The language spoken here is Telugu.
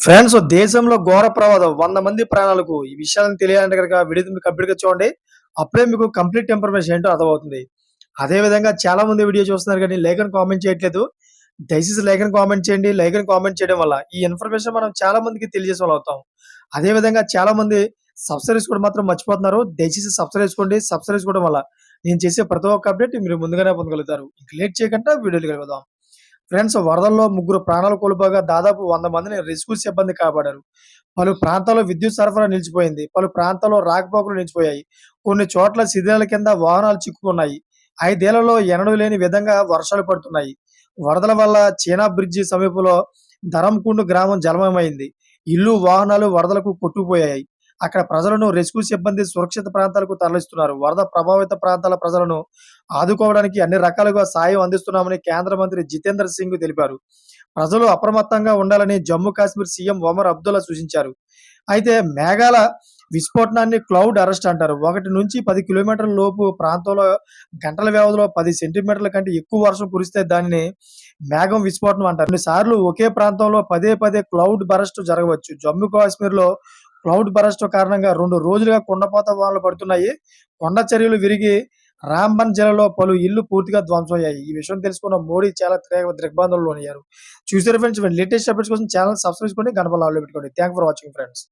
ఫ్రెండ్స్ దేశంలో ఘోర ప్రమాదం. వంద మంది ప్రాణాలకు ఈ విషయాలను తెలియాలంటే కనుక వీడియో మీకు కంప్లీట్గా చూడండి. అప్పుడే మీకు కంప్లీట్ ఇన్ఫర్మేషన్ ఏంటో అర్థమవుతుంది. అదే విధంగా చాలా మంది వీడియో చూస్తున్నారు కానీ లేఖను కామెంట్ చేయట్లేదు. దయచేసి లేఖను కామెంట్ చేయండి. లేఖను కామెంట్ చేయడం వల్ల ఈ ఇన్ఫర్మేషన్ మనం చాలా మందికి తెలియజేసే వాళ్ళు అవుతాం. అదే విధంగా చాలా మంది సబ్స్క్రైబ్ కూడా మాత్రం మర్చిపోతున్నారు. దయచేసి సబ్స్క్రైబ్ చేసుకోండి. సబ్స్క్రైబ్ చేసుకోవడం వల్ల నేను చేసే ప్రతి ఒక్క అప్డేట్ మీరు ముందుగానే పొందగలుగుతారు. ఇంక లేట్ చేయకుండా వీడియోలు కలుగుదాం ఫ్రెండ్స్ వరదల్లో ముగ్గురు ప్రాణాలు కోల్పోగా దాదాపు వంద మందిని రెస్క్యూ సిబ్బంది కాపాడారు. పలు ప్రాంతాల్లో విద్యుత్ సరఫరా నిలిచిపోయింది. పలు ప్రాంతాల్లో రాకపోకలు నిలిచిపోయాయి. కొన్ని చోట్ల శిథిలాల కింద వాహనాలు చిక్కుకున్నాయి. ఐదేళ్ళలో ఎనడు లేని విధంగా వర్షాలు పడుతున్నాయి. వరదల వల్ల చీనా బ్రిడ్జి సమీపంలో ధరంకుండు గ్రామం జలమయమైంది. ఇల్లు వాహనాలు వరదలకు కొట్టుకుపోయాయి. అక్కడ ప్రజలను రెస్క్యూ సిబ్బంది సురక్షిత ప్రాంతాలకు తరలిస్తున్నారు. వరద ప్రభావిత ప్రాంతాల ప్రజలను ఆదుకోవడానికి అన్ని రకాలుగా సాయం అందిస్తున్నామని కేంద్ర మంత్రి జితేంద్ర సింగ్ తెలిపారు. ప్రజలు అప్రమత్తంగా ఉండాలని జమ్మూ కాశ్మీర్ సీఎం ఒమర్ అబ్దుల్లా సూచించారు. అయితే మేఘాల విస్ఫోటనాన్ని క్లౌడ్ అరెస్ట్ అంటారు. ఒకటి నుంచి పది కిలోమీటర్ల లోపు ప్రాంతంలో గంటల వ్యవధిలో పది సెంటీమీటర్ల కంటే ఎక్కువ వర్షం కురిస్తే దానిని మేఘం విస్ఫోటనం అంటారు. కొన్నిసార్లు ఒకే ప్రాంతంలో పదే పదే క్లౌడ్ బరస్ట్ జరగవచ్చు. జమ్మూ కాశ్మీర్లో క్లౌడ్ బరస్ట్ కారణంగా రెండు రోజులుగా కొండపోత వానలు పడుతున్నాయి. కొండ చర్యలు విరిగి రాంబన్ జిల్లాలో పలు ఇల్లు పూర్తిగా ధ్వంసమయ్యాయి. ఈ విషయం తెలుసుకున్న మోడీ చాలా తీవ్ర దిగ్బంధంలో అయ్యారు చూసారు ఫ్రెండ్స్ లేటెస్ట్ అప్డేట్స్ కోసం ఛానల్ సబ్స్క్రైబ్ చేసుకోండి గణపల్ పెట్టుకోండి. Thank for watching friends